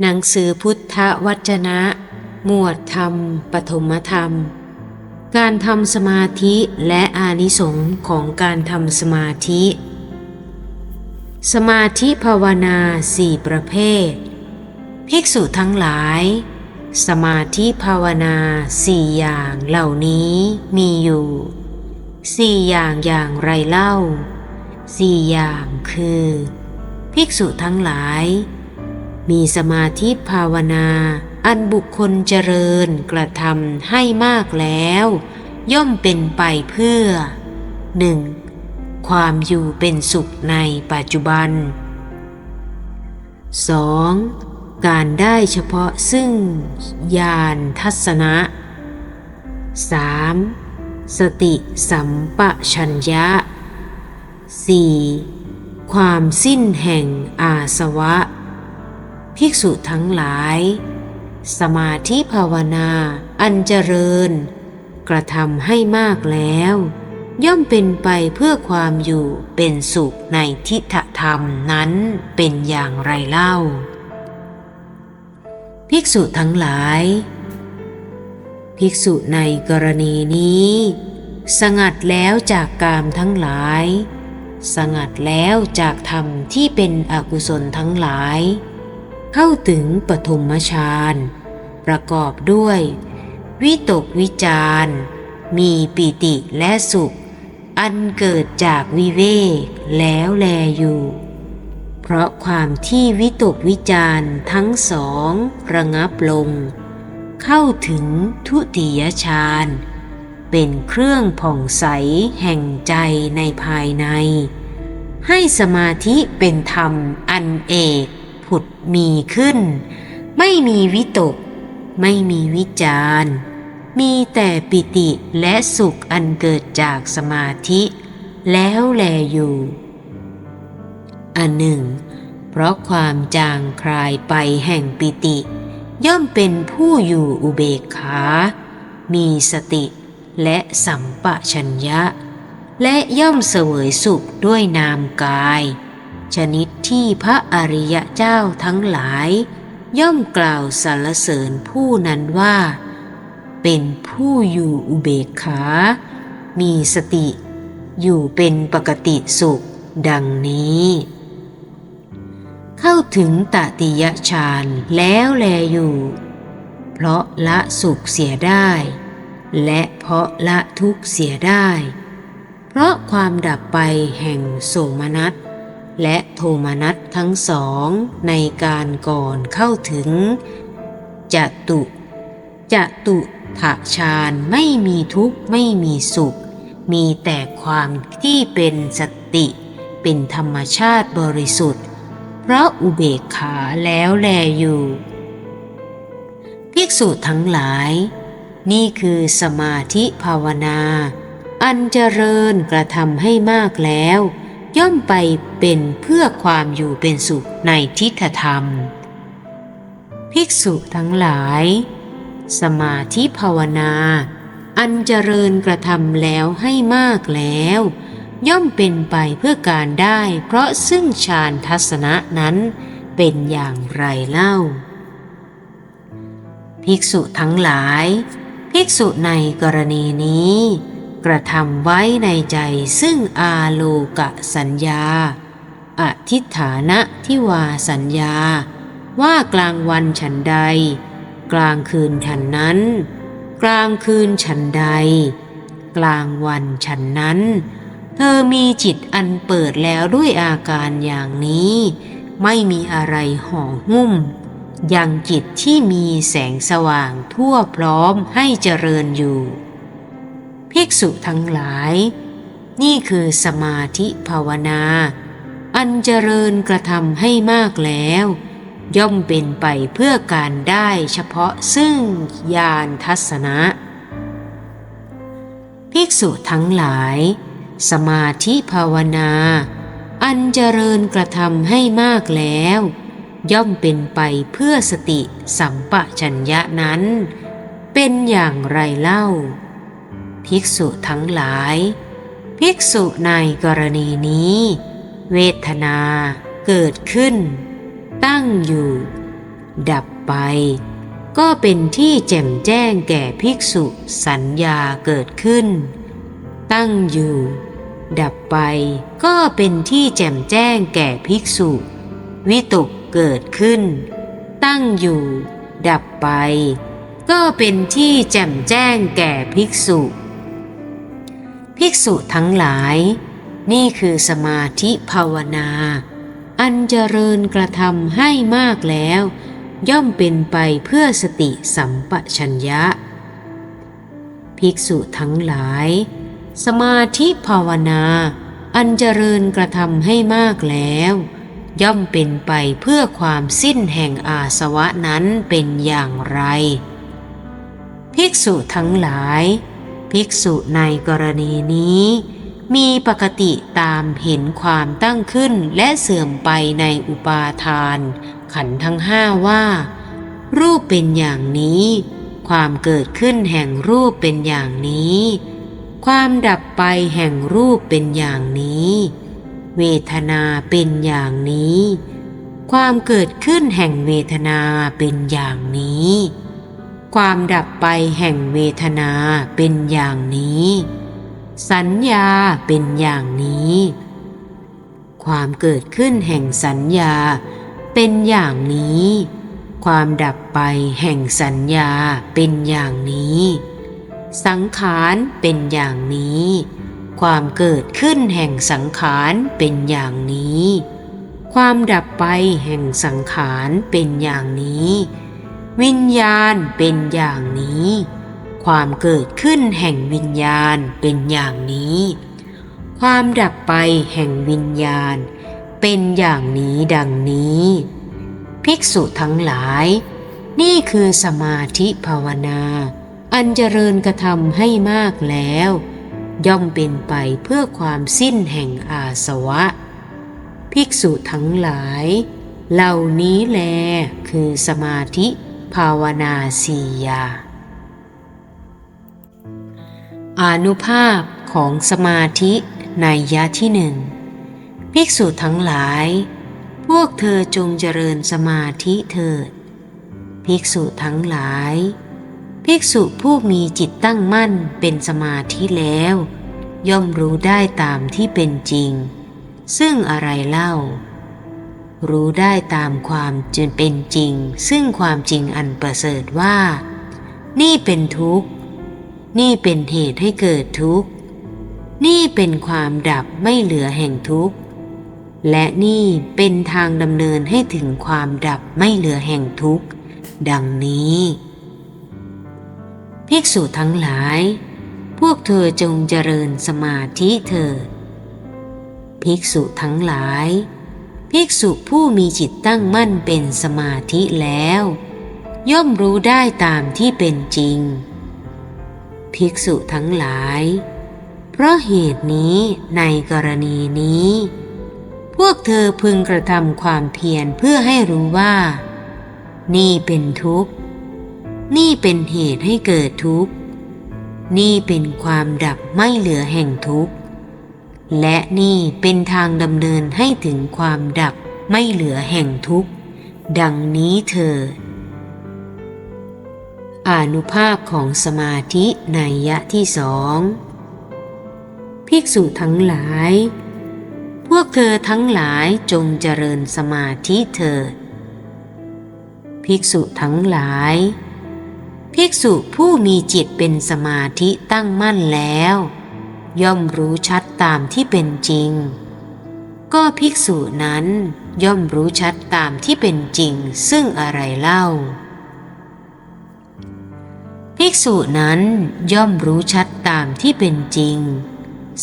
หนังสือพุทธวจนะ หมวดธรรม ปฐมธรรม การทำสมาธิและอานิสงส์ของการทำสมาธิ สมาธิภาวนาสี่ประเภท ภิกษุทั้งหลาย สมาธิภาวนาสี่อย่างเหล่านี้มีอยู่สี่อย่างอย่างไรเล่าสี่อย่างคือ ภิกษุทั้งหลาย มีสมาธิภาวนา อันบุคคลเจริญกระทำให้มากแล้ว ย่อมเป็นไปเพื่อ 1. ความอยู่เป็นสุขในปัจจุบัน 2. การได้เฉพาะซึ่งญาณทัศนะ 3. สติสัมปชัญญะ 4. ความสิ้นแห่งอาสวะ ภิกษุทั้งหลาย สมาธิภาวนาอันเจริญ กระทำให้มากแล้ว ย่อมเป็นไปเพื่อความอยู่เป็นสุขในทิฏฐธรรมนั้นเป็นอย่างไรเล่า ภิกษุทั้งหลาย ภิกษุในกรณีนี้ สงัดแล้วจากกามทั้งหลายสงัดแล้วจากธรรมที่เป็นอกุศลทั้งหลาย เข้าถึงปฐมฌานประกอบด้วย วิตกวิจารมีปิติและสุข อันเกิดจากวิเวกแล้วแลอยู่ เพราะความที่วิตกวิจารทั้งสองระงับลง เข้าถึงทุติยฌานเป็นเครื่องผ่องใสแห่งใจในภายใน ให้สมาธิเป็นธรรมอันเอก มีขึ้น ไม่มีวิตก ไม่มีวิจารมีแต่ปิติและสุขอันเกิดจากสมาธิ แล้วแลอยู่ อันหนึ่ง เพราะความจางคลายไปแห่งปิติ ย่อมเป็นผู้อยู่อุเบกขา มีสติและสัมปชัญญะ และย่อมเสวยสุขด้วยนามกาย ชนิดที่พระอริยเจ้าทั้งหลาย ย่อมกล่าวสรรเสริญผู้นั้นว่า เป็นผู้อยู่อุเบกขา มีสติ อยู่เป็นปกติสุข ดังนี้ เข้าถึงตติยฌานแล้วแลอยู่ เพราะละสุขเสียได้ และเพราะละทุกข์เสียได้ เพราะความดับไปแห่งโสมนัส และโทมนัสทั้งสองในการก่อนเข้าถึงจตุจตุถะฌานไม่มีทุกข์ไม่มีสุข มีแต่ความที่เป็นสติ เป็นธรรมชาติบริสุทธิ์เพราะอุเบกขาแล้วแลอยู่ภิกษุทั้งหลาย นี่คือสมาธิภาวนา อันเจริญกระทำให้มากแล้ว ย่อมไปเป็นเพื่อความอยู่เป็นสุขในทิฏฐธรรม ภิกษุทั้งหลาย สมาธิภาวนา อันเจริญกระทำแล้วให้มากแล้ว ย่อมเป็นไปเพื่อการได้ เพราะซึ่งฌานทัศนะนั้นเป็นอย่างไรเล่า ภิกษุทั้งหลาย ภิกษุในกรณีนี้ กระทำไว้ในใจซึ่งอาโลกะสัญญา อธิฐานะที่วาสัญญา ว่ากลางวันฉันใด กลางคืนฉันนั้น กลางคืนฉันใด กลางวันฉันนั้น เธอมีจิตอันเปิดแล้วด้วยอาการอย่างนี้ ไม่มีอะไรห่อหุ้มยังจิตที่มีแสงสว่างทั่วพร้อมให้เจริญอยู่ ภิกษุทั้งหลาย นี่คือสมาธิภาวนา อันเจริญกระทำให้มากแล้ว ย่อมเป็นไปเพื่อการได้เฉพาะซึ่งญาณทัศนะ ภิกษุทั้งหลาย สมาธิภาวนา อันเจริญกระทำให้มากแล้ว ย่อมเป็นไปเพื่อสติสัมปชัญญะนั้น เป็นอย่างไรเล่า ภิกษุทั้งหลาย ภิกษุในกรณีนี้ เวทนาเกิดขึ้น ตั้งอยู่ ดับไป ก็เป็นที่แจ่มแจ้งแก่ภิกษุสัญญาเกิดขึ้น ตั้งอยู่ ดับไปก็เป็นที่แจ่มแจ้งแก่ภิกษุ วิตกเกิดขึ้น ตั้งอยู่ ดับไป ก็เป็นที่แจ่มแจ้งแก่ภิกษุ ภิกษุทั้งหลาย นี่คือสมาธิภาวนา อันเจริญกระทำให้มากแล้ว ย่อมเป็นไปเพื่อสติสัมปชัญญะ ภิกษุทั้งหลาย สมาธิภาวนา อันเจริญกระทำให้มากแล้ว ย่อมเป็นไปเพื่อความสิ้นแห่งอาสวะนั้นเป็นอย่างไร ภิกษุทั้งหลาย ภิกษุในกรณีนี้ มีปกติตามเห็นความตั้งขึ้นและเสื่อมไปในอุปาทาน ขันทั้งห้าว่า รูปเป็นอย่างนี้ ความเกิดขึ้นแห่งรูปเป็นอย่างนี้ ความดับไปแห่งรูปเป็นอย่างนี้ เวทนาเป็นอย่างนี้ ความเกิดขึ้นแห่งเวทนาเป็นอย่างนี้ ความดับไปแห่งเวทนาเป็นอย่างนี้ สัญญาเป็นอย่างนี้ ความเกิดขึ้นแห่งสัญญาเป็นอย่างนี้ ความดับไปแห่งสัญญาเป็นอย่างนี้ สังขารเป็นอย่างนี้ ความเกิดขึ้นแห่งสังขารเป็นอย่างนี้ ความดับไปแห่งสังขารเป็นอย่างนี้ วิญญาณเป็นอย่างนี้ ความเกิดขึ้นแห่งวิญญาณเป็นอย่างนี้ ความดับไปแห่งวิญญาณ เป็นอย่างนี้ดังนี้ ภิกษุทั้งหลาย นี่คือสมาธิภาวนา อันเจริญกระทำให้มากแล้ว ย่อมเป็นไปเพื่อความสิ้นแห่งอาสวะ ภิกษุทั้งหลาย เหล่านี้แลคือสมาธิ ภาวนาสียาอานุภาพของสมาธิในยะที่หนึ่งภิกษุทั้งหลาย พวกเธอจงเจริญสมาธิเถิด ภิกษุทั้งหลาย ภิกษุผู้มีจิตตั้งมั่นเป็นสมาธิแล้ว ย่อมรู้ได้ตามที่เป็นจริง ซึ่งอะไรเล่า รู้ได้ตามความจนเป็นจริง ซึ่งความจริงอันประเสริฐว่า นี่เป็นทุกข์ นี่เป็นเหตุให้เกิดทุกข์ นี่เป็นความดับไม่เหลือแห่งทุกข์ และนี่เป็นทางดำเนินให้ถึงความดับไม่เหลือแห่งทุกข์ ดังนี้ ภิกษุทั้งหลาย พวกเธอจงเจริญสมาธิเถิดภิกษุทั้งหลาย ภิกษุผู้มีจิตตั้งมั่นเป็นสมาธิแล้ว ย่อมรู้ได้ตามที่เป็นจริง ภิกษุทั้งหลาย เพราะเหตุนี้ในกรณีนี้ พวกเธอพึงกระทำความเพียรเพื่อให้รู้ว่า นี่เป็นทุกข์ นี่เป็นเหตุให้เกิดทุกข์ นี่เป็นความดับไม่เหลือแห่งทุกข์ และนี่เป็นทางดำเนินให้ถึงความดับไม่เหลือแห่งทุกข์ ดังนี้เถิดอานุภาพของสมาธิในยะที่สองภิกษุทั้งหลาย พวกเธอทั้งหลายจงเจริญสมาธิเถิด ภิกษุทั้งหลาย ภิกษุผู้มีจิตเป็นสมาธิตั้งมั่นแล้ว ย่อมรู้ชัดตามที่เป็นจริง ก็ภิกษุนั้นย่อมรู้ชัดตามที่เป็นจริงซึ่งอะไรเล่า ภิกษุนั้นย่อมรู้ชัดตามที่เป็นจริง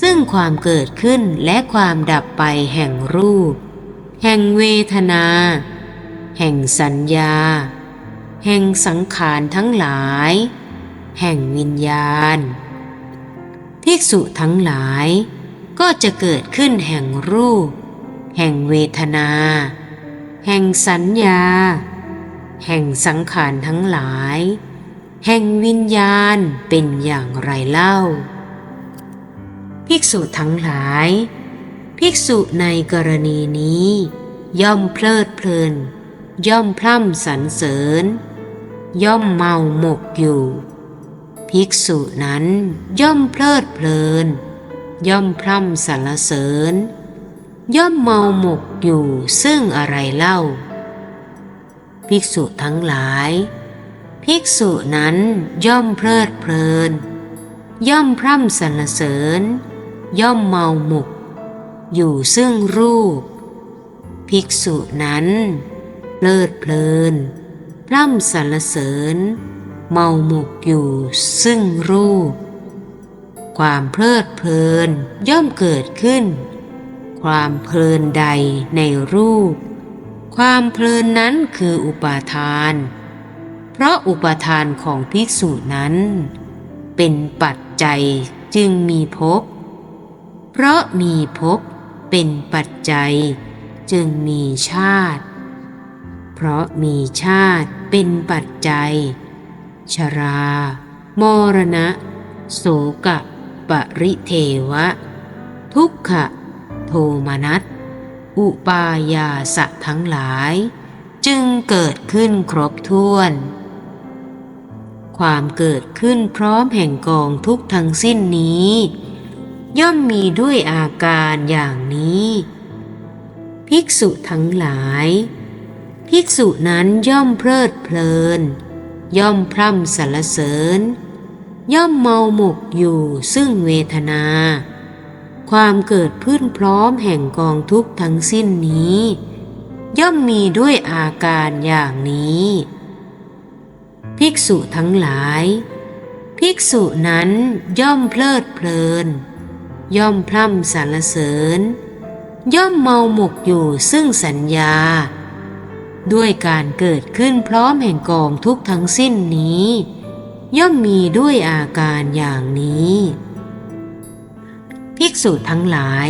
ซึ่งความเกิดขึ้นและความดับไปแห่งรูป แห่งเวทนา แห่งสัญญา แห่งสังขารทั้งหลาย แห่งวิญญาณ ภิกษุทั้งหลาย ก็จะเกิดขึ้นแห่งรูป แห่งเวทนา แห่งสัญญา แห่งสังขารทั้งหลาย แห่งวิญญาณเป็นอย่างไรเล่า ภิกษุทั้งหลาย ภิกษุในกรณีนี้ ย่อมเพลิดเพลิน ย่อมพร่ำสรรเสริญ ย่อมเมาหมกอยู่ ภิกษุนั้นย่อมเพลิดเพลิน ย่อมพร่ำสรรเสริญ ย่อมเมาหมกอยู่ซึ่งอะไรเล่า ภิกษุทั้งหลาย ภิกษุนั้นย่อมเพลิดเพลิน ย่อมพร่ำสรรเสริญ ย่อมเมาหมก อยู่ซึ่งรูป ภิกษุนั้นเพลิดเพลิน พร่ำสรรเสริญ เมาหมกอยู่ซึ่งรูป ความเพลิดเพลินย่อมเกิดขึ้น ความเพลินใดในรูป ความเพลินนั้นคืออุปาทาน เพราะอุปาทานของภิกษุนั้น เป็นปัจจัยจึงมีภพ เพราะมีภพเป็นปัจจัยจึงมีชาติ เพราะมีชาติเป็นปัจจัย ชรา มรณะ โสกะ ปริเทวะ ทุกขะ โทมนัส อุปายาสะทั้งหลาย จึงเกิดขึ้นครบถ้วน ความเกิดขึ้นพร้อมแห่งกองทุกทั้งสิ้นนี้ ย่อมมีด้วยอาการอย่างนี้ ภิกษุทั้งหลาย ภิกษุนั้นย่อมเพลิดเพลิน ย่อมพร่ำสรรเสริญ ย่อมเมาหมกอยู่ซึ่งเวทนา ความเกิดขึ้นพร้อมแห่งกองทุกข์ทั้งสิ้นนี้ ย่อมมีด้วยอาการอย่างนี้ ภิกษุทั้งหลาย ภิกษุนั้นย่อมเพลิดเพลิน ย่อมพร่ำสรรเสริญ ย่อมเมาหมกอยู่ซึ่งสัญญา ด้วยการเกิดขึ้นพร้อมแห่งกองทุกทั้งสิ้นนี้ ย่อมมีด้วยอาการอย่างนี้ ภิกษุทั้งหลาย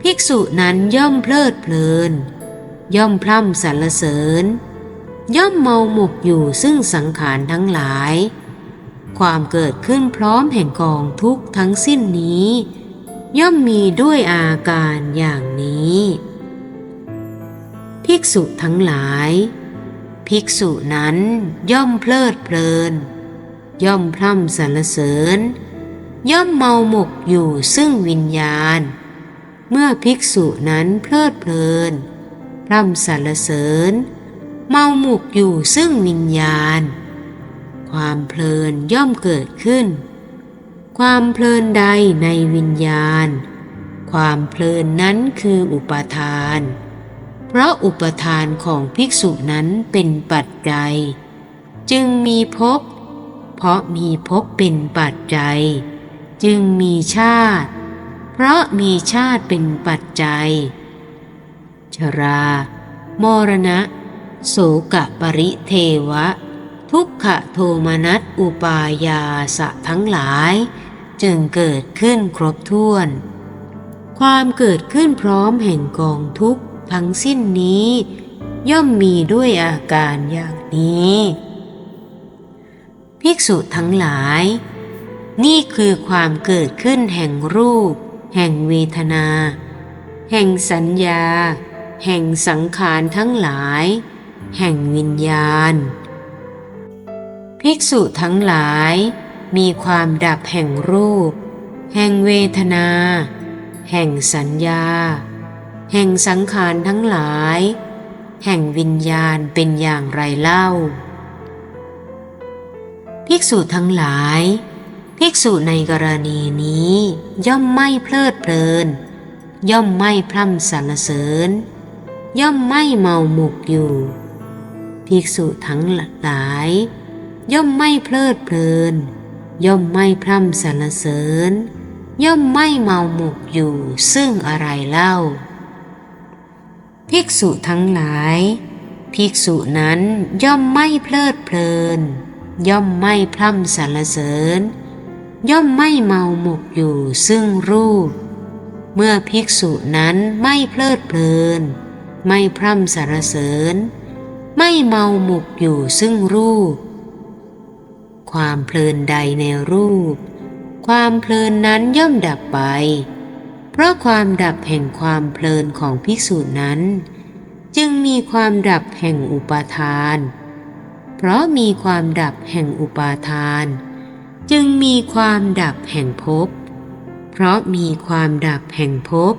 ภิกษุนั้นย่อมเพลิดเพลิน ย่อมพร่ำสรรเสริญ ย่อมเมาหมกอยู่ซึ่งสังขารทั้งหลาย ความเกิดขึ้นพร้อมแห่งกองทุกทั้งสิ้นนี้ ย่อมมีด้วยอาการอย่างนี้ ภิกษุทั้งหลาย ภิกษุนั้นย่อมเพลิดเพลิน ย่อมพร่ำสรรเสริญ ย่อมเมาหมกอยู่ซึ่งวิญญาณ เมื่อภิกษุนั้นเพลิดเพลิน พร่ำสรรเสริญ เมาหมกอยู่ซึ่งวิญญาณ ความเพลินย่อมเกิดขึ้น ความเพลินใดในวิญญาณ ความเพลินนั้นคืออุปาทาน เพราะอุปทานของภิกษุนั้นเป็นปัจจัย จึงมีภพเพราะมีภพเป็นปัจจัย จึงมีชาติ เพราะมีชาติเป็นปัจจัย ชรา มรณะ โสกะปริเทวะ ทุกขโทมนัสอุปายาสะทั้งหลาย จึงเกิดขึ้นครบถ้วน ความเกิดขึ้นพร้อมแห่งกองทุกข ทั้งสิ้นนี้ ย่อมมีด้วยอาการอย่างนี้ ภิกษุทั้งหลาย นี่คือความเกิดขึ้นแห่งรูป แห่งเวทนา แห่งสัญญา แห่งสังขารทั้งหลาย แห่งวิญญาณ ภิกษุทั้งหลายมีความดับแห่งรูป แห่งเวทนา แห่งสัญญา แห่งสังขารทั้งหลาย แห่งวิญญาณเป็นอย่างไรเล่า ภิกษุทั้งหลาย ภิกษุในกรณีนี้ ย่อมไม่เพลิดเพลิน ย่อมไม่พร่ำสรรเสริญ ย่อมไม่เมาหมกอยู่ ภิกษุทั้งหลาย ย่อมไม่เพลิดเพลิน ย่อมไม่พร่ำสรรเสริญย่อมไม่เมาหมกอยู่ซึ่งอะไรเล่า ภิกษุทั้งหลาย ภิกษุนั้นย่อมไม่เพลิดเพลิน ย่อมไม่พร่ำสรรเสริญ ย่อมไม่เมาหมกอยู่ซึ่งรูป เมื่อภิกษุนั้นไม่เพลิดเพลิน ไม่พร่ำสรรเสริญ ไม่เมาหมกอยู่ซึ่งรูป ความเพลินใดในรูป ความเพลินนั้นย่อมดับไป พราะความดับแห่งความเพลินของภิกษุนั้น จึงมีความดับแห่งอุปาทาน เพราะมีความดับแห่งอุปาทาน จึงมีความดับแห่งภพ เพราะมีความดับแห่งภพ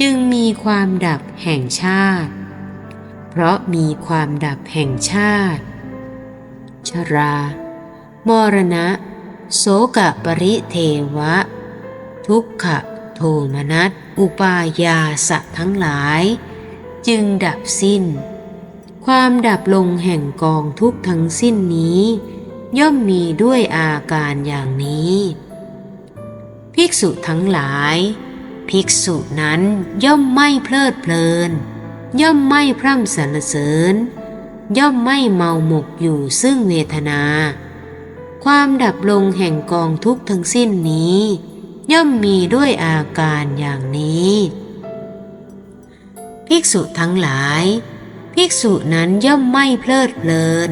จึงมีความดับแห่งชาติ เพราะมีความดับแห่งชาติ ชรา มรณะ โสกะปริเทวะ ทุกขะ โทมนัสอุปายาสะทั้งหลาย จึงดับสิ้น ความดับลงแห่งกองทุกทั้งสิ้นนี้ ย่อมมีด้วยอาการอย่างนี้ ภิกษุทั้งหลาย ภิกษุนั้นย่อมไม่เพลิดเพลิน ย่อมไม่พร่ำสรรเสริญ ย่อมไม่เมาหมกอยู่ซึ่งเวทนา ความดับลงแห่งกองทุกทั้งสิ้นนี้ ย่อมมีด้วยอาการอย่างนี้ ภิกษุทั้งหลาย ภิกษุนั้นย่อมไม่เพลิดเพลิน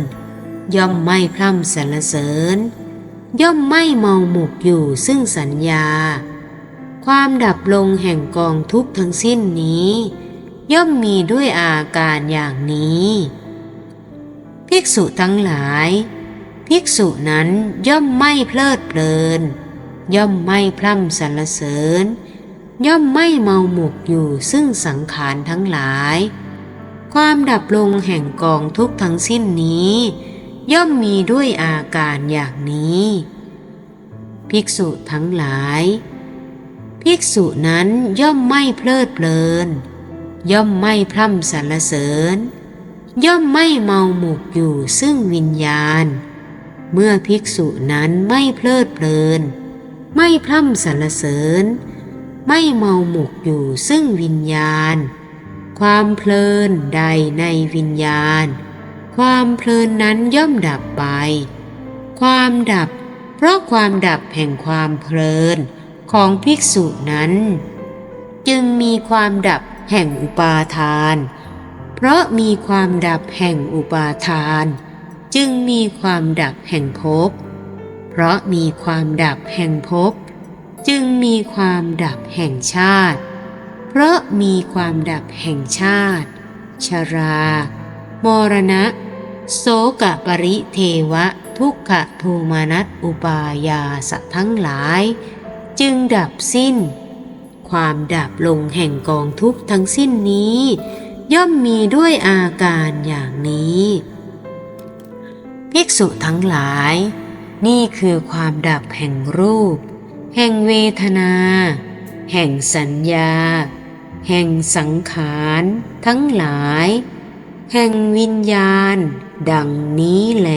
ย่อมไม่พร่ำสรรเสริญ ย่อมไม่เมาหมกอยู่ซึ่งสัญญา ความดับลงแห่งกองทุกข์ทั้งสิ้นนี้ ย่อมมีด้วยอาการอย่างนี้ ภิกษุทั้งหลาย ภิกษุนั้นย่อมไม่เพลิดเพลิน ย่อมไม่พร่ำสรรเสริญ ย่อมไม่เมาหมกอยู่ซึ่งสังขารทั้งหลาย ความดับลงแห่งกองทุกทั้งสิ้นนี้ ย่อมมีด้วยอาการอย่างนี้ ภิกษุทั้งหลาย ภิกษุนั้นย่อมไม่เพลิดเพลิน ย่อมไม่พร่ำสรรเสริญ ย่อมไม่เมาหมกอยู่ซึ่งวิญญาณ เมื่อภิกษุนั้นไม่เพลิดเพลิน ไม่พร่ำสรรเสริญ ไม่เมาหมกอยู่ซึ่งวิญญาณ ความเพลินใดในวิญญาณ ความเพลินนั้นย่อมดับไป ความดับ เพราะความดับแห่งความเพลินของภิกษุนั้น จึงมีความดับแห่งอุปาทาน เพราะมีความดับแห่งอุปาทาน จึงมีความดับแห่งภพ เพราะมีความดับแห่งภพจึงมีความดับแห่งชาติ เพราะมีความดับแห่งชาติ ชรา มรณะ โสกะปริเทวะ ทุกขะโทมานัสอุปายาสะทั้งหลาย จึงดับสิ้น ความดับลงแห่งกองทุกทั้งสิ้นนี้ ย่อมมีด้วยอาการอย่างนี้ ภิกษุทั้งหลาย นี่คือความดับแห่งรูป แห่งเวทนา แห่งสัญญา แห่งสังขารทั้งหลาย แห่งวิญญาณ ดังนี้แล